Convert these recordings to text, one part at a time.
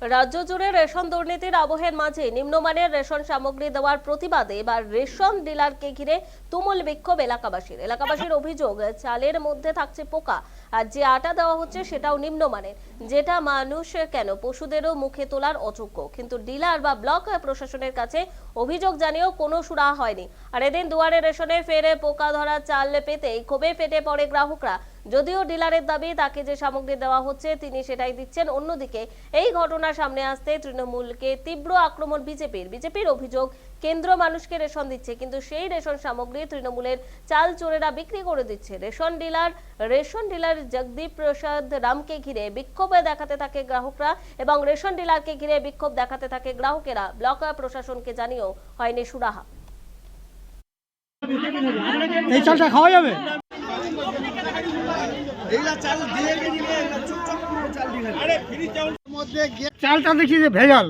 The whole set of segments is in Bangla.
রাজ্য জুড়ে রেশন দুর্নীতির আবহের মাঝে নিম্নমানের রেশন সামগ্রী দেওয়ার প্রতিবাদে এবার রেশন ডিলারকে ঘিরে তুমুল বিক্ষোভ এলাকাবাসীর। এলাকাবাসীর অভিযোগ, চালের মধ্যে থাকছে পোকা। আর যে আটা দেওয়া হচ্ছে সেটাও নিম্নমানের। যেটা মানুষ কেন? পশুদেরও মুখে তোলার অযোগ্য। কিন্তু ডিলার বা ব্লক প্রশাসনের কাছে অভিযোগ জানিয়েও কোনো সুরা হয়নি। আর এদিন দুয়ারে রেশনে ফেরে পোকা ধরা চাল পেতেই ক্ষোভে ফেটে পড়ে গ্রাহকরা। যদিও ডিলারের দাবি, তাকে যে সামগ্রী দেওয়া হচ্ছে, তিনি সেটাই দিচ্ছেন। অন্যদিকে, এই ঘটনা সামনে আসতে তৃণমূলকে তীব্র আক্রমণ বিজেপির। বিজেপির অভিযোগ, কেন্দ্র মানুষকে রেশন দিচ্ছে, কিন্তু সেই রেশন সামগ্রী তৃণমূলের চাল চোরেরা বিক্রি করে দিচ্ছে। Ration dealer ration dealer Jagdeep Prasad রামকে ঘিরে বিক্ষোভে দেখাতে থাকে গ্রাহকরা এবং রেশন ডিলারকে ঘিরে বিক্ষোভ দেখাতে থাকে গ্রাহকেরা। ব্লক প্রশাসনকে জানিয়েও হয়নি সুরাহা। এই চালটা খাওয়া যাবে? চালটা দেখছি যে ভেজাল।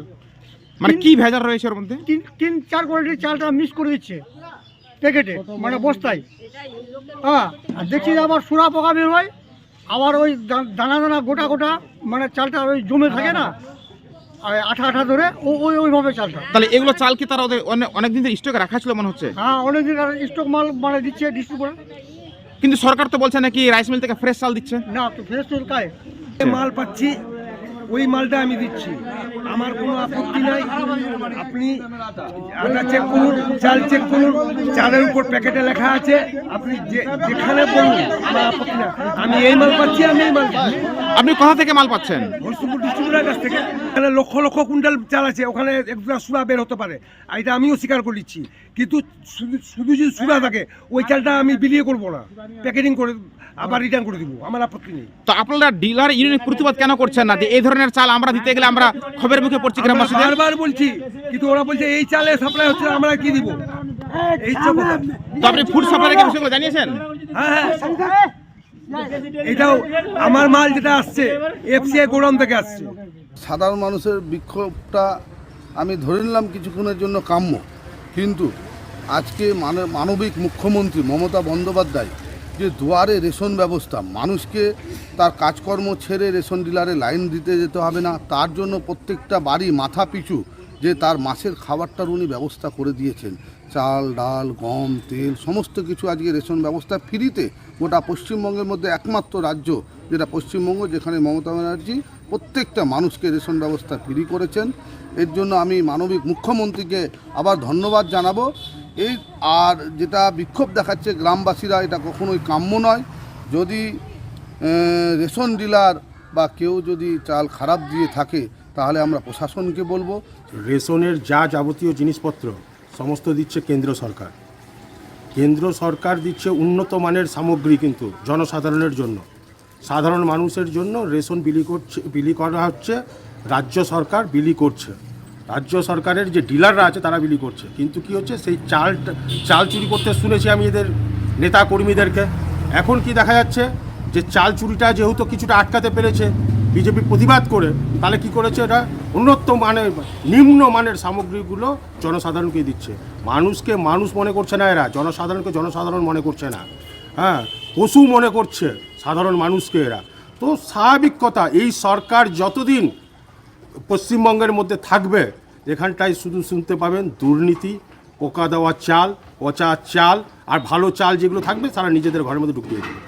মানে কি ভেজাল রয়েছে ওর মধ্যে? তিন তিন চার কোয়ালিটির চালটা মিক্স করে দিচ্ছে প্যাকেটে মানে বস্তায়। হ্যাঁ আর দেখছি যে আবার সুরা পোকা বের হয় আবার ওই দা- দানা দানা গোটা গোটা মানে চালটা ওই জমে থাকে না আর আঠা আঠা ধরে ও ওই ওইভাবে চালটা। তাহলে এগুলো চাল কি তারা ওদের অনেক অনেকদিন ধরে স্টকে রাখা ছিল মনে হচ্ছে? হ্যাঁ অনেক দিন স্টক মাল মানে দিচ্ছে ডিস্ট্রিবিউটার কিন্তু সরকার তো বলছে নাকি রাইস মিল থেকে ফ্রেশ চাল দিচ্ছে? না, তো ফ্রেশ চাল কাই যে মাল পাচ্ছি, ওই মালটা আমি দিচ্ছি। আমার কোনো আপত্তি নাই। আপনি আটা চেক করুন, চাল চেক করুন, চালের উপর প্যাকেটে লেখা আছে। আপনি যেখানে বলুন আমার আপত্তি না আমি এই মাল পাচ্ছি, আমি এই মাল পাচ্ছি। আপনি কোথা থেকে মাল পাচ্ছেন? ডিস্ট্রিবিউটার কাছ থেকে। এখানে লক্ষ লক্ষ কুইন্টাল চাল আছে ওখানে একটা সুরা বের হতে পারে। আর এটা আমিও স্বীকার করে দিচ্ছি কিন্তু শুধু যদি সুরা থাকে ওই চালটা আমি বিলিয়ে করব না। প্যাকেটিং করে আবার রিটার্ন করে দিব। আমার আপত্তি নেই। তো আপনারা ডিলার ইউনিয়ন প্রতিবাদ কেন করছেন না? যে এই ধরনের চাল আমরা দিতে গেলে আমরা খবরের মুখে পড়ছি আমরা গ্রামবাসীদের? বারবার বলছি কিন্তু ওরা বলছে এই চালে সাপ্লাই হচ্ছে আমরা কি দিব? এই তো তো আপনি ফুড সাপ্লাইকে বিষয়গুলো জানিয়েছেন? হ্যাঁ হ্যাঁ। এটাও আমার মাল যেটা আসছে এফসিআই গোডাউন থেকে আসছে। সাধারণ মানুষের বিক্ষোভটা আমি ধরে নিলাম কিছুক্ষণের জন্য কাম্য। কিন্তু আজকে মানে- মানবিক মুখ্যমন্ত্রী মমতা বন্দ্যোপাধ্যায় যে দুয়ারে রেশন ব্যবস্থা, মানুষকে তার কাজকর্ম ছেড়ে রেশন ডিলারে লাইন দিতে যেতে হবে না, তার জন্য প্রত্যেকটা বাড়ি মাথা পিছু যে তার মাসের খাবারটার উনি ব্যবস্থা করে দিয়েছেন। চাল, ডাল, গম, তেল, সমস্ত কিছু আজকে রেশন ব্যবস্থা ফ্রিতে গোটা পশ্চিমবঙ্গের মধ্যে একমাত্র রাজ্য, যেটা পশ্চিমবঙ্গ, যেখানে মমতা ব্যানার্জি প্রত্যেকটা মানুষকে রেশন ব্যবস্থা ফ্রি করেছেন। এর জন্য আমি মানবিক মুখ্যমন্ত্রীকে আবার ধন্যবাদ জানাব। এই আর যেটা বিক্ষোভ দেখাচ্ছে গ্রামবাসীরা, এটা কখনোই কাম্য নয়। যদি রেশন ডিলার বা কেউ যদি চাল খারাপ দিয়ে থাকে তাহলে আমরা প্রশাসনকে বলব, রেশনের যা যাবতীয় জিনিসপত্র সমস্ত দিচ্ছে কেন্দ্র সরকার। কেন্দ্র সরকার দিচ্ছে উন্নত মানের সামগ্রী কিন্তু জনসাধারণের জন্য। সাধারণ মানুষের জন্য রেশন বিলি করছে, বিলি করা হচ্ছে, রাজ্য সরকার বিলি করছে। রাজ্য সরকারের যে ডিলাররা আছে তারা বিলি করছে। কিন্তু কি হচ্ছে, সেই চাল চাল চুরি করতে শুনেছি আমি এদের নেতা কর্মীদেরকে। এখন কি দেখা যাচ্ছে, যে চাল চুরিটা যেহেতু কিছুটা আটকাতে পেরেছে বিজেপি প্রতিবাদ করে, তাহলে কি করেছে এটা? উন্নত মানের নিম্ন মানের সামগ্রীগুলো জনসাধারণকে দিচ্ছে। মানুষকে মানুষ মনে করছে না এরা, জনসাধারণকে জনসাধারণ মনে করছে না। হ্যাঁ পশু মনে করছে সাধারণ মানুষকে এরা। তো স্বাভাবিক কথা, এই সরকার যতদিন পশ্চিমবঙ্গের মধ্যে থাকবে, এখানটায় শুধু শুনতে পাবেন দুর্নীতি, পোকা দেওয়া চাল, পচা চাল, আর ভালো চাল যেগুলো থাকবে তারা নিজেদের ঘরের মধ্যে ঢুকিয়ে দেবে।